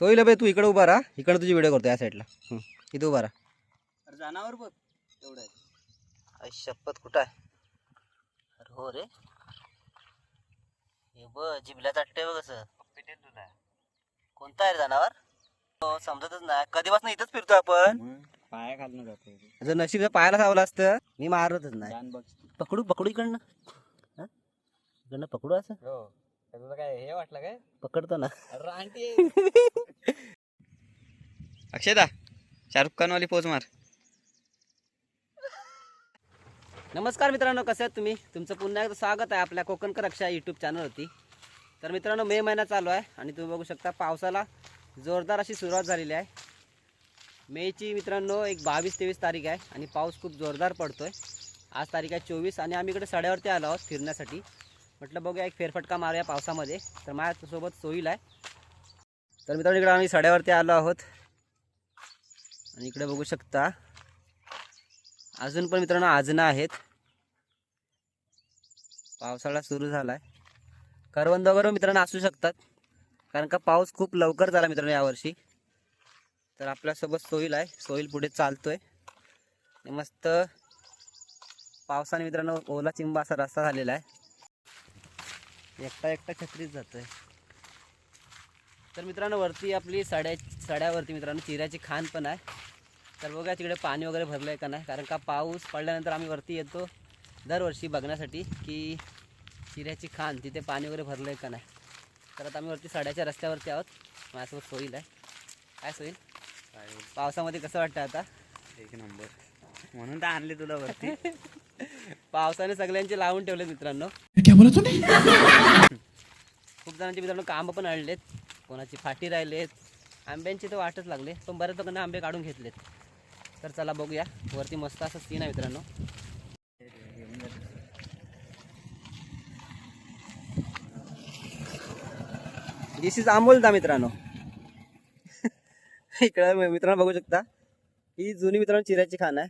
सोयील बे तू इकडे उभा राहा. इकडे तुझी व्हिडिओ करतो या साईडला हं, इथं उभा राहा. अरे जनावर बघ. शपथ कुठं आहे? अरे हो रे. हे बघ जिबल्या चाटते बघ कसं कोणता आहे जनावर? हो समजतच नाही. कधीपासून इथंच फिरतो आपण? पाया घालून जातो जर नशीब पायाला सावलं असतं. मी मारतच नाही. जान बघ. पकडू पकडू इकडनं. हं? इकडनं पकडू असं? हो. तुला काय हे वाटलं काय? पकडतो ना. रानटी अक्षयदा शाहरुख खान वाली पोज मार. नमस्कार मित्रांनो कसे आहात तुम्ही? तुमचं पुन्हा एकदा स्वागत आहे आपल्या कोकणकर रक्षा यूट्यूब चॅनलवरती तर मित्रांनो मे महिना चालू आहे आणि तुम्ही बघू शकता पावसाला जोरदार अशी सुरुवात झालेली आहे. मेची मित्रांनो एक बावीस तेवीस तारीख आहे आणि पाऊस खूप जोरदार पडतोय. आज तारीख आहे चोवीस आणि आम्ही इकडे सड्यावरती आलो आहोत फिरण्यासाठी. म्हटलं बघूया एक फेरफटका मारूया पावसामध्ये. तर माझ्यासोबत सोईल आहे. तर मित्रांनो इकडे आम्ही सड्यावरती आलो आहोत. आणि इकडे बघू शकता अजून पण मित्रांनो आजनं आहेत. पावसाळा सुरू झाला आहे करवंद वगैरे मित्रांनो असू शकतात. कारण का पाऊस खूप लवकर झाला मित्रांनो यावर्षी. तर आपल्यासोबत सोईल आहे. सोईल पुढे चालतोय. आहे मस्त पावसाने मित्रांनो ओला चिंबा असा रस्ता झालेला आहे. एकटा एकटा छत्रीत जातोय. तर मित्रांनो वरती आपली सड्या सड्यावरती मित्रांनो चिऱ्याची खाण पण आहे. तर बघा तिकडे पाणी वगैरे भरलं आहे का नाही. कारण का पाऊस पडल्यानंतर आम्ही वरती येतो दरवर्षी बघण्यासाठी की चिऱ्याची खाण तिथे पाणी वगैरे भरलं आहे का नाही. तर आता आम्ही वरती सड्याच्या रस्त्यावरती आहोत. माझ्यासोबत सोईल आहे. काय सोईल पावसामध्ये कसं वाटतं आता? एक नंबर. म्हणून तर आणले तुला वरती. पावसाने सगळ्यांचे लावून ठेवले मित्रांनो. खूप जणांचे मित्रांनो कामं पण आणलेत. कोणाची फाटी राहिलेत. आंब्यांची तर वाटच लागले. पण बऱ्याच लोकांना आंबे काढून घेतलेत. तर चला बघूया. वरती मस्त असं सीन आहे मित्रांनो. दिस इज आंबोलदा मित्रांनो. इकडे मित्रांनो बघू शकता. ही जुनी मित्रांनो चिऱ्याची खाण आहे.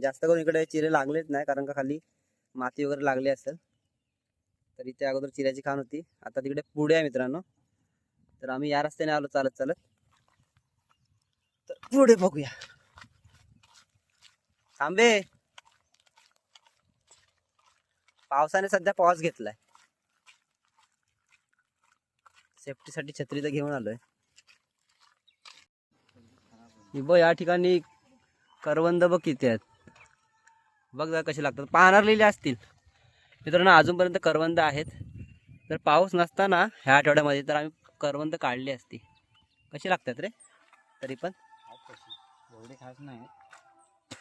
जास्त करून इकडे चिरे लागलेच नाही कारण का खाली माती वगैरे लागली असेल. तर इथे अगोदर चिऱ्याची खाण होती. आता तिकडे पुढे आहे मित्रांनो. तर आम्ही या रस्त्याने आलो चालत चालत. तर पुढे बघूया. थांबे. पावसाने सध्या पॉज घेतलाय. सेफ्टीसाठी छत्री तर घेऊन आलोय. बघ या ठिकाणी करवंद बघ किती आहेत. बघ जरा कसे लागतात. पाहणारलेले असतील. मित्रांनो अजूनपर्यंत करवंद आहेत. जर पाऊस नसताना ह्या आठवड्यामध्ये तर आम्ही करवंद काढली असती. कशी लागतात रे? तरी पण. एवढे खास नाही.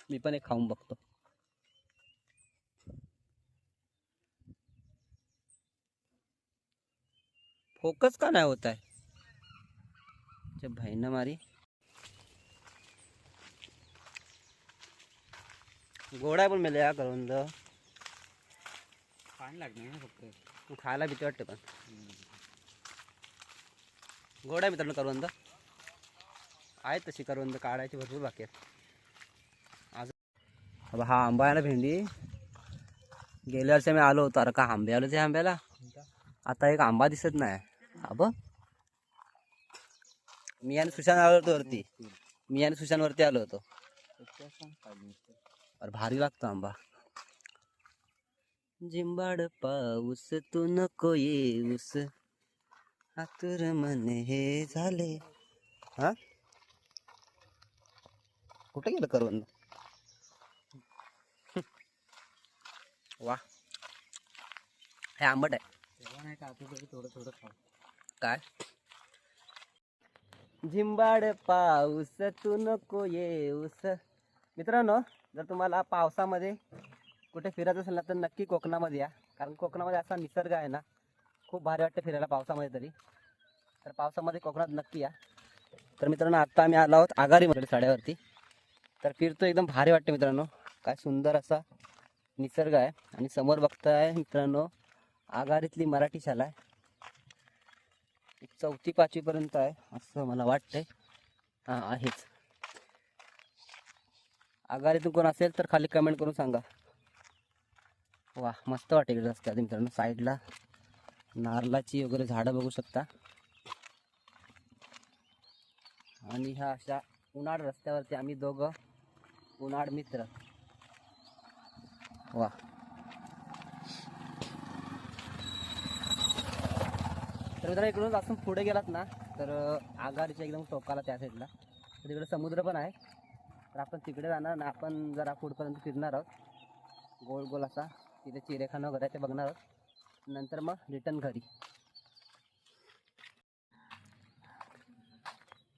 मी पण एक खाऊन बघतो. फोकस का नाही होत आहे? अच्छा भाईनं मारी. गोडा पण मिळाला या करवंद पाणी लागणार ना फक्त. खायला भीती वाटते पण. गोड आहे मित्रांनो करवंद आहेत तशी करवंद काढायची भरपूर बाकी आहेत आज अब हा आंबा आहे ना भेंडी. गेल्या वर्षी मी आलो होतो अरे का आंबे आलो ते आंब्याला? आता एक आंबा दिसत नाही. अब? मी आणि सुशांत आलो होतो वरती. मी आणि सुशांत वरती आलो होतो. अरे भारी लागतो आंबा. जिंबाड पाऊस तू नको येऊस. आतुर मन हे झाले. हा? कुठे गेलं करवंद वा. हे आंबट आहे. थोडं थोडं खाऊ. काय? झिंबाड पाऊस तू नको येऊस. मित्रांनो जर तुम्हाला पावसामध्ये कुठे फिरायचं असेल ना तर नक्की कोकणामध्ये या. कारण कोकणामध्ये असा निसर्ग आहे ना खूप भारी वाटतं फिरायला पावसामध्ये तरी. तर पावसामध्ये कोकणात नक्की या. तर मित्रांनो आत्ता आम्ही आलो आहोत आगारीमध्ये साड्यावरती. तर फिरतो एकदम भारी वाटते मित्रांनो. काय सुंदर असा निसर्ग आहे. आणि समोर बघताय मित्रांनो आघाडीतली मराठी शाळा आहे. चौथी पाचवीपर्यंत आहे असं मला वाटतंय. हां आहेच. आघाडीतून कोण असेल तर खाली कमेंट करून सांगा. वा मस्त वाटेल रस्त्यात मित्रांनो. साईडला नारळाची वगैरे झाडं बघू शकता. आणि ह्या अशा उन्हाळ रस्त्यावरती आम्ही दोघं उन्हाळ मित्र. वा. तर मित्रांनो इकडून असं पुढे गेलात ना तर आगारीच्या एकदम टोकाला त्या साईडला तर तिकडे समुद्र पण आहे. तर आपण तिकडे जाणार ना आपण जरा पुढपर्यंत फिरणार आहोत. गोल गोल असा तिथे चिरेखाना वगैरे ते बघणार आहोत. नंतर मग रिटर्न घरी.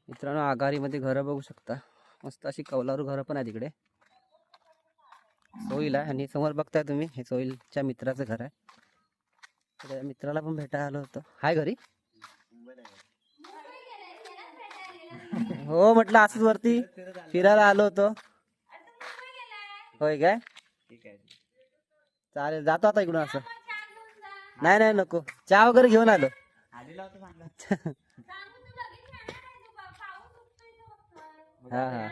मित्रांनो आघारीमध्ये घरं बघू शकता. मस्त अशी कौलारू घरं पण आहे तिकडे. सोईल आहे आणि समोर बघताय तुम्ही हे सोईलच्या मित्राचं घर आहे. त्या मित्राला पण भेटायला आलो होतो. हाय घरी. हो म्हटलं असंच वरती फिरायला आलो होतो. होय काय? चालेल जातो आता इकडून असं. नाही नाही नको. चहा वगैरे घेऊन आलो. हा हा.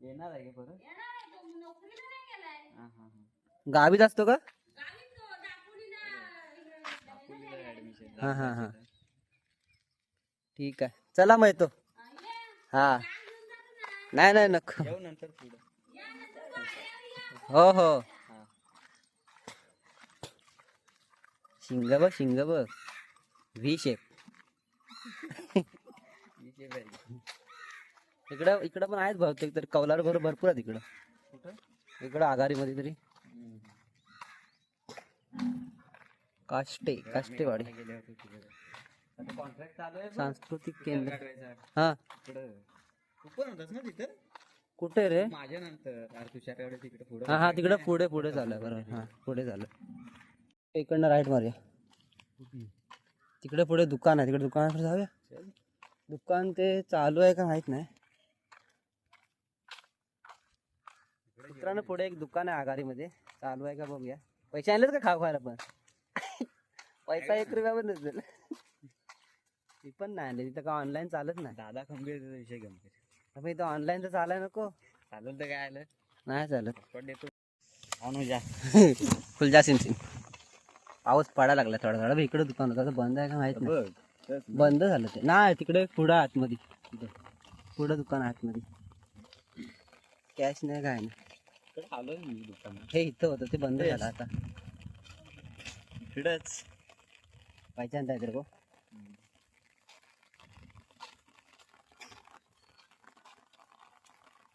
येणार आहे परत? हा हा गावीच असतो का? हा हा हा. ठीक आहे. चला मग येतो. हा. नाही नाही नको. हो हो. शिंग बघ शिंग बघ. व्ही शेप इकडं इकडं पण आहेत बहुतेक तर कौलार घर भरपूर आहेत इकडं. इकडं आघाडीमध्ये तरी. काष्टे काष्टेवाडी. सांस्कृतिक केंद्र. हा. कुठे रे? माझ्या नंतर तिकडे पुढे हा हा तिकडे पुढे पुढे झालं बरोबर. हा पुढे झालं इकडनं राईट मारूया. तिकडे पुढे दुकान आहे. तिकडे दुकानाकडे जाऊया. दुकान ते चालू आहे का माहीत नाही. मित्रांनो पुढे एक दुकान आहे आघाडीमध्ये. चालू आहे का बघूया. पैसे आणलेत का खाऊ खायला पण? पैसा एक रुपया पण नसेल ती पण नाही आणले. तिथं का ऑनलाईन चालत नाही. दादा खंबीर विषय घेऊन मग इथं ऑनलाईन तर चालाय नको. चालेल तर काय आलं? नाही चालत. पण देतो. अनुजा फुलजा सिंग पाऊस पडायला लागला थोडा थोडा. इकडे दुकान होतं. बंद आहे का माहीत नाही. बंद झालं ते. नाही तिकडे पुढं आतमध्ये. पुढं दुकान आतमध्ये. कॅश नाही काय नाही. इकडे आलोय मी दुकानात. हे इथं होतं ते बंद झालं आता. इकडंच. पहिचान आहे को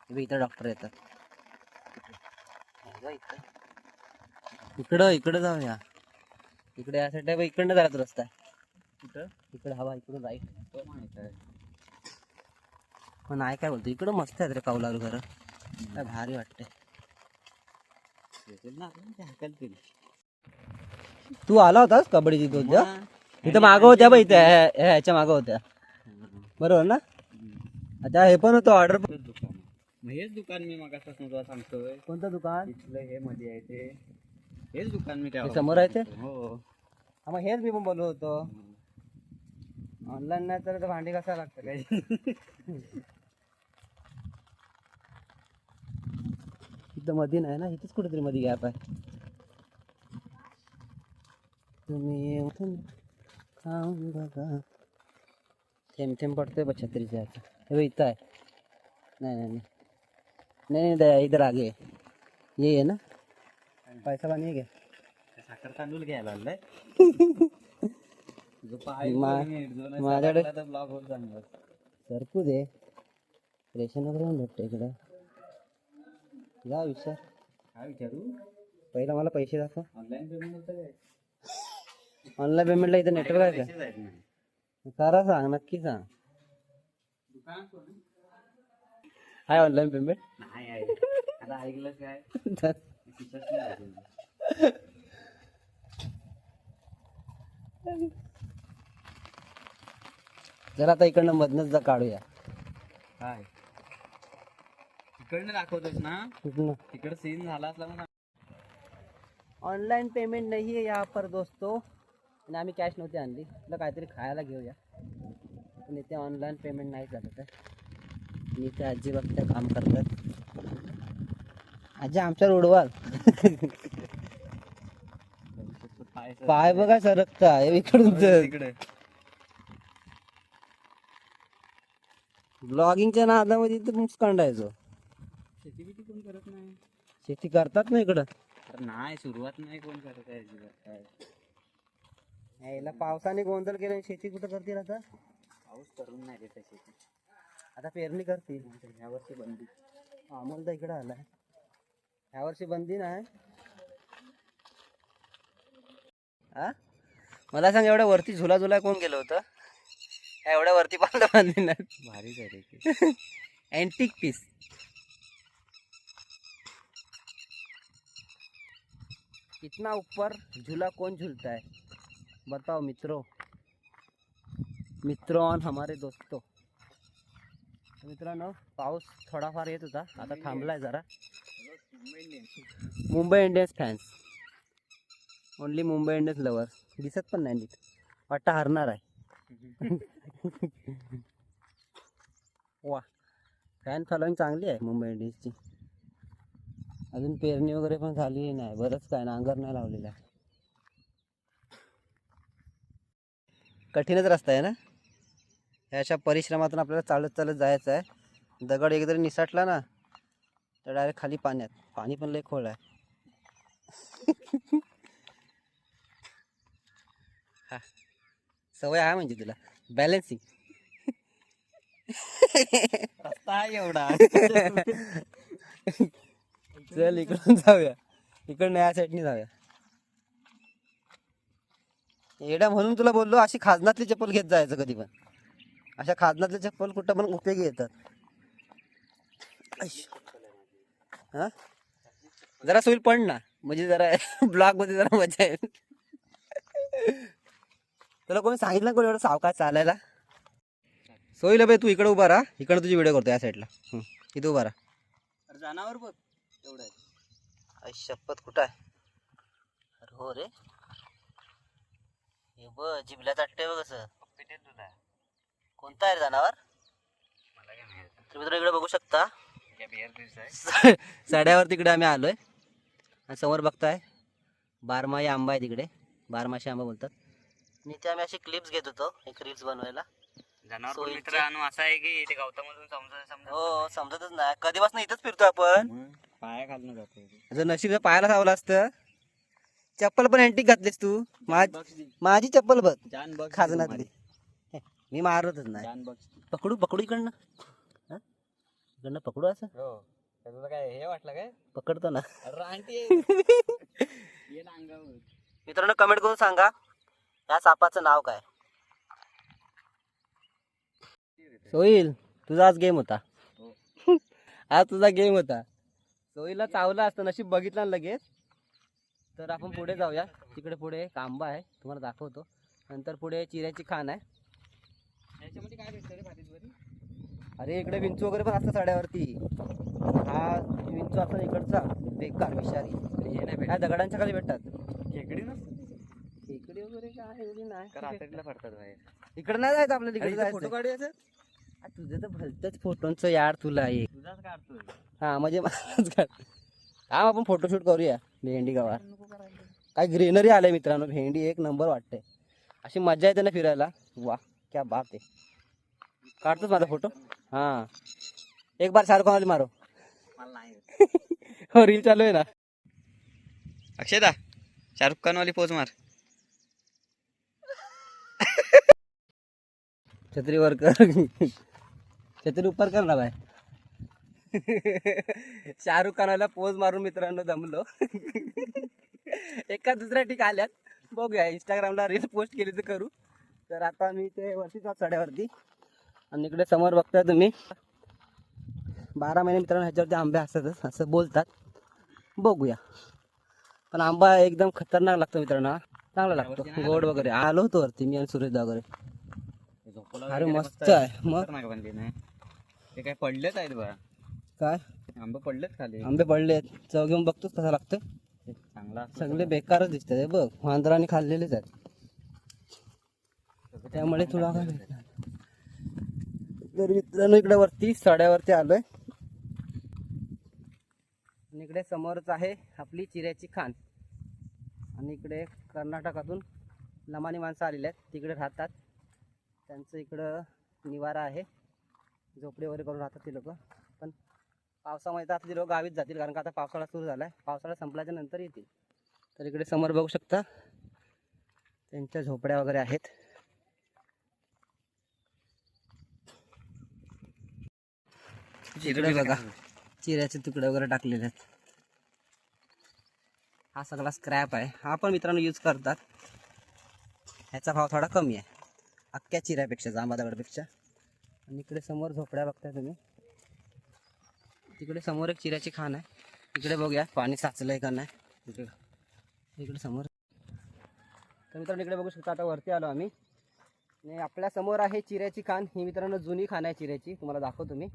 इथं डॉक्टर येतात. इकडं इकडं जाऊया. इकडे या साईड इकडनं जायचा रस्ता आहे. कुठं? इकडे हवा इकडं राईट तो माहीत आहे पण नाही काय बोलतो इकडं मस्त आहेत रे कौलारू घर. काय भारी वाटते येतील ना आपण ते आला होतास कबड्डीची तुझ्या इथं मागं होत्या बा इथे ह्या- ह्या- ह्याच्या मागं होत्या. बरोबर ना? अच्छा हे पण होतं ऑर्डर हेच दुकान हेच मी मग तुला सांगतोय. कोणतं दुकान? इथलं हे मध्ये आहे ते. हेच दुकान मी हे समोर आहे ते? हो. मग हेच मी पण बोललो होतो. ऑनलाईन नाही तर भांडी कसा लागतं काय? इथं मध्ये नाही ना इथंच कुठेतरी मध्ये गॅप आहे. तुम्ही खाऊन बघा. थेंब थेंब पडतोय बा छत्रीच्या ह्याचं. हे बघ इथं आहे. नाही नाही नाही. नाही नाही दया, इधर आगे. ये. ना. पैसा पाणी घे. साखर तांदूळ घ्यायला आलाय. माझ्याकडे सरकू दे. रेशन वगैरे भेटतं इकडं. जा विचार. काय विचारू? पहिला मला पैसे दाखव. ऑनलाईन पेमेंट होतं काय? ऑनलाईन पेमेंटला इथं नेटवर्क आहे पैसे जायत नाही का खरं सांग नक्की सांग. दुकान कोण? हाय ऑनलाईन पेमेंट नाही आहे. आता ऐकलं काय? नाही आहे. जरा आता इकडनं मधनच जा काढूया. काय? तिकडनं दाखवतोस ना? तिकडं सीन झाला असला म्हणून ऑनलाईन पेमेंट नाही आहे यहाँ पर दोस्तो. आणि आम्ही कॅश नव्हती आणली. तुला काहीतरी खायला घेऊया. पण इथे ऑनलाईन पेमेंट नाही चालत आहे आणि इथे आजी बघते काम करतात. आजी आमच्या रोडवर पाय बघा सरकता. इकडून तर. तिकडे ब्लॉगिंगच्या नादामध्ये तर मुस्कांडायचो शेती बिती कोण करत नाही? शेती करतात ना इकडं. अरे नाही सुरुवात नाही कोण करत आहे अजिबात काय. यायला पावसाने गोंधळ केलं शेती कुठं करतील आता? पाऊस करून नाही देत आहे शेती. आता पेरणी करतील ह्या वर्षी बंदी. अमोल तर इकडं आलाय. ह्या वर्षी बंदी नाही. हा मला सांग एवढ्या वरती झुला झुला कोण गेलं होतं? एवढ्या वरती पाहिलं बांधली नाही. भारीच आहे रे ते. अँटिक पीस इतना ऊपर झूला कौन झूलता है? बताओ मित्रों। मित्रों और हमारे दोस्तों। तर मित्रांनो पाऊस थोडाफार येत होता. आता थांबलाय जरा. Mumbai Indians fans only Mumbai Indians lovers दिसत पण नाही नीट. वाटतं हरणार आहे. वा. फॅन फॉलोईंग चांगली आहे मुंबई इंडियन्सची अजून पेरणी वगैरे पण झाली नाही. बरंच काय नांगर नाही लावलेला. कठीणच रस्ता आहे ना? ह्या अशा परिश्रमातून आपल्याला चालत चालत जायचं आहे. दगड एकदा निसटला ना तर डायरेक्ट खाली पाण्यात. पाणी पण लय खोल आहे. हा. सवय आहे म्हणजे तुला. बॅलन्सिंग रस्ता आहे एवढा. चल इकडून जाऊया. इकडनं या साईडनी जाऊया. येड्या म्हणून तुला बोललो अशी खाजनातली चप्पल घेत जायचं कधी पण. अशा खाजनातली चप्पल कुठं पण उपयोगी येतात. हा? जरा सोईल पड ना. म्हणजे जरा ब्लॉगमध्ये जरा मजा येईल. तुला कोणी सांगितलं कोणी एवढं सावकाश चालायला? सोईल बाई तू इकडे उभा राहा. इकडे तुझी व्हिडिओ करतो या साईडला इथे उभा राहा. जनावर बघ. एवढं आहे. शपथ कुठं आहे? अरे हो रे. हे बघ जिबल्या चाटते बघ कसं कोणता आहे रे जनावर? मला काय माहिती तर इकडे बघू शकता. काय बिहार दिवस आहे साड्यावर तिकडे आम्ही आलोय. आणि समोर बघताय बारमाही आंबा आहे तिकडे. बारमाशी आंबा बोलतात. आणि इथे आम्ही अशी क्लिप्स घेत होतो एक रील्स बनवायला. जनावर सोयीचे. असं आहे की ते गवतामधून समजत हो समजतच नाही. कधीपासून इथंच फिरतो आपण? पाया घालणं जातो जर नशीब जर पायाला सावलं असतं. चप्पल पण अँटिक घातलीस तू. माझ चप्पल बघ. जान बघ खाजनातली. मी मारतच नाही. जान बघ पकडू पकडू इकडनं. हा? इकडनं पकडू असं. हो. तुला काय हे वाटलं काय? पकडतो ना. अरे आंटी. ये ना अंगावर. मित्रांनो कमेंट करून सांगा या सापाचं नाव काय? सोईल तुझा आज गेम होता. हो. आज तुझा गेम होता. सोईला चावला असतं नशीब बघितला ना लगेच. तर आपण पुढे जाऊया. तिकडे पुढे एक आंबा आहे तुम्हाला दाखवतो. नंतर पुढे चिऱ्याची खाण आहे. याच्यामध्ये काय भेटतं रे भाजीत अरे इकडे विंचू वगैरे पण असतं साड्यावरती. हा विंचू असतो इकडचा बेकार विषारी. हे नाही ह्या दगडांच्या खाली भेटतात. भेटत खेकडी नसतं? वगैरे काय एवढी नाही. इकडे नाही जायचं आपल्याला फोटो जायचं तुझं तर भलतंच फोटोंचं यार तुला एक. तुझाच काढतोय. हा म्हणजे मलाच काढ. हा आपण फोटोशूट करूया भेंडी गावात काय ग्रीनरी आलंय मित्रांनो भेंडी एक नंबर वाटते अशी मजा येते ना फिरायला. वा क्या बात आहे. काढतोच माझा फोटो हा. एक बार शाहरुख खान मारो. हो रील चालू आहे ना. अक्षयदा शाहरुख खान वाली पोज मार. छत्रीवर कर. छत्री उपर कर ना बाय शाहरुख खानाला पोज मारून मित्रांनो जमलो एका दुसऱ्या ठिक आल्यात. बघूया इंस्टाग्रामला रील पोस्ट केली तर करू. तर आता मी ते वरती जात साड्यावरती. आणि इकडे समोर बघताय तुम्ही. बारा महिने मित्रांनो ह्याच्यावरती आंबे असतातच असं बोलतात. बघूया. पण आंबा एकदम खतरनाक लागतो मित्रांनो. चांगला लागतो. गोड वगैरे. आलो होतो वरती मी आणि सुरेशदा वगैरे अरे मस्त आहे. मग? बनली नाही ते काय पडलेच आहेत बा काय? आंबे पडलेत खाली. आंबे पडले चव घेऊन बघतोच कसा लागतं चांगला सगळे बेकारच दिसतात हे बघ. वांदराने खाल्लेलेच आहेत. त्यामुळे तुला काय भेटणार? तर मित्रांनो इकडे वरती सड्यावरती आलोय. आणि इकडे समोरच आहे आपली चिऱ्याची खान. आणि इकडे कर्नाटकातून लमानी माणसं आलेली आहेत. तिकडे राहतात. त्यांचं इकडं निवारा आहे. झोपडे वगैरे करून राहतात ती लोक. पण पावसामध्ये तर आता ती लोक गावीच जातील कारण का आता पावसाळा सुरू झाला आहे पावसाळा संपल्याच्या नंतर येतील. तर इकडे समोर बघू शकता त्यांच्या झोपड्या वगैरे आहेत. इकडे बघा चिऱ्याचे तुकडे वगैरे टाकलेले आहेत. हा सगळा स्क्रॅप आहे. हा पण मित्रांनो यूज करतात. ह्याचा भाव थोडा कमी आहे. अख्ख्या चिऱ्यापेक्षा जांबा दगडपेक्षा आणि इकडे समोर झोपड्या बघताय तुम्ही. तिकडे समोर एक चिऱ्याची खाण आहे. इकडे बघूया पाणी साचलंय का नाही. इकडे. इकडे समोर. तर मित्रांनो इकडे बघू शकता आता वरती आलो आम्ही. आणि आपल्यासमोर आहे चिऱ्याची खाण. ही मित्रांनो जुनी खाण आहे चिऱ्याची. तुम्हाला दाखवतो मी.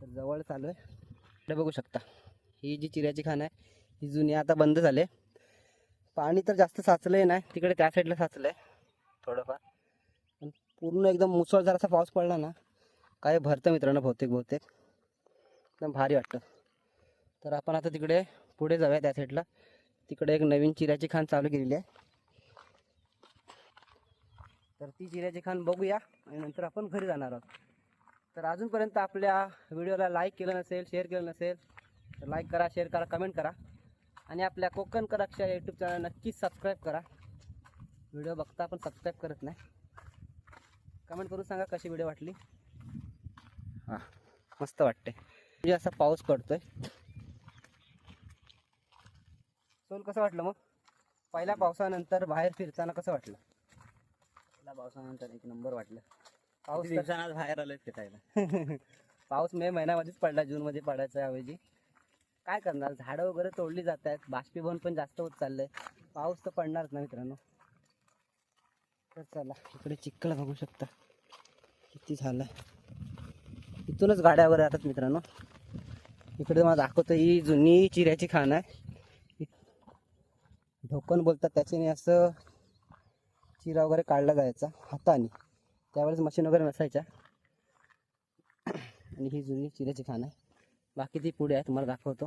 तर जवळ चालू आहे. इकडे बघू शकता. ही जी चिऱ्याची खाण आहे ही जुनी आता बंद झाले. पाणी तर जास्त साचलंय नाही. तिकडे त्या साईडला साचलंय. थोडंफार. पूर्ण एकदम मुसळधार असा पाऊस पडला ना काय भरतं मित्रांनो बहुतेक बहुतेक. एकदम भारी वाटतं. तर आपण आता तिकडे पुढे जाऊया त्या साईडला तिकडे एक नवीन चिऱ्याची खाण चालू केलेली आहे. तर ती चिऱ्याची खाण बघूया आणि नंतर आपण घरी जाणार आहोत. तर अजूनपर्यंत आपल्या व्हिडिओला लाईक केलं नसेल शेअर केलं नसेल तर लाईक करा शेअर करा कमेंट करा. आणि आपल्या कोकण कराक्षा यूट्यूब चॅनल नक्कीच सबस्क्राईब करा. व्हिडिओ बघता आपण सबस्क्राईब करत नाही. कमेंट करून सांगा कशी व्हिडिओ वाटली. हां. मस्त वाटते म्हणजे असा पाऊस पडतोय. सोल कसं वाटलं मग? पहिल्या पावसानंतर बाहेर फिरताना कसं वाटलं? पहिल्या पावसानंतर एक नंबर वाटलं. पाऊस दिवसांना बाहेर आले फिरायला. पाऊस मे महिन्यामध्येच पडला जूनमध्ये पडायचा ऐवजी काय करणार? झाडं वगैरे तोडली जात आहेत. बाष्पीभवन पण जास्त होत चाललंय. पाऊस तर पडणारच ना मित्रांनो. तर चला इकडे चिखल बघू शकता. किती झालं इथूनच गाड्या वगैरे येतात मित्रांनो. इकडे मला दाखवतो ही जुनी चिऱ्याची खाण आहे. ढोकण बोलतात त्याच्याने असं चिरा वगैरे काढला जायचा हाताने. त्यावेळेस मशीन वगैरे नसायच्या. आणि ही जुनी चिऱ्याची खाण आहे. बाकी ती पुढे आहे तुम्हाला दाखवतो.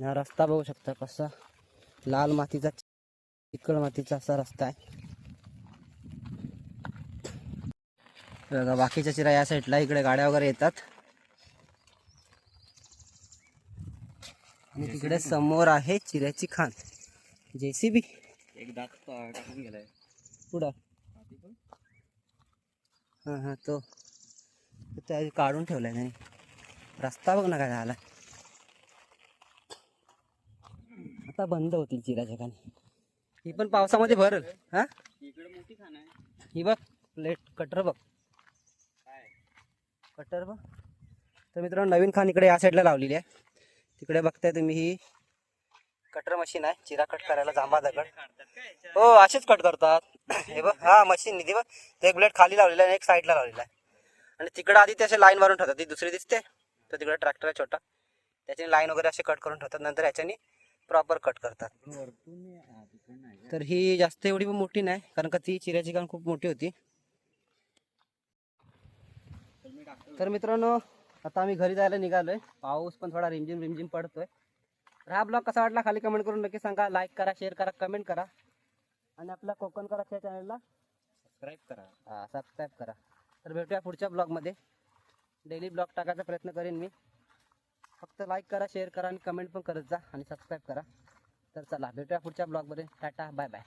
हा रस्ता बघू शकता कसा. लाल मातीचा चिकळ मातीचा असा रस्ता आहे. बघा बाकीच्या चिरा या साईडला इकडे गाड्या वगैरे येतात. आणि तिकडे समोर आहे चिऱ्याची खाण जेसीबी. एक दात टाकून गेलाय. पुढं. हां हां तो. त्या काढून ठेवलाय त्याने. रस्ता बघ ना काय झाला आता बंद होतील चिराच्या खाणी ही पण पावसामध्ये भरल. हा? इकडे मोठी खाण आहे. ही बघ प्लेट कटर बघ. कटर बघ. तर मित्रांनो नवीन खान इकडे या साईडला लावलेली आहे. तिकडे बघताय तुम्ही ही कटर मशीन आहे. चिरा कट करायला जांभा दगड. हो असेच कट करतात. हे बघ हा मशीन निधी बघ. ते एक ब्लेड खाली लावलेला आहे आणि एक साईडला लावलेला आहे. आणि तिकडं आधी ते असे लाईन मारून ठेवतात. ती दुसरी दिसते. तर तिकडे ट्रॅक्टर आहे छोटा. त्याच्याने लाईन वगैरे असे कट करून ठेवतात. नंतर याच्याने प्रॉपर कट करतात? तर ही जास्त एवढी मोठी नाही कारण का ती चिऱ्याची कान खूप मोठी होती. तर मित्रांनो आता आम्ही घरी जायला निघालोय. पाऊस पण थोडा रिमझिम रिमझिम पडतोय. तर हा ब्लॉग कसा वाटला खाली कमेंट करून नक्की सांगा. लाईक करा शेअर करा कमेंट करा. आणि आपल्या कोकण करा या चॅनलला सबस्क्राईब करा. हा सबस्क्राईब करा. तर भेटूया पुढच्या ब्लॉगमध्ये डेली ब्लॉग टाकायचा प्रयत्न करेन मी. फक्त लाईक करा शेअर करा आणि कमेंट पण करत जा आणि सबस्क्राईब करा. तर चला भेटूया पुढच्या ब्लॉगमध्ये टाटा बाय बाय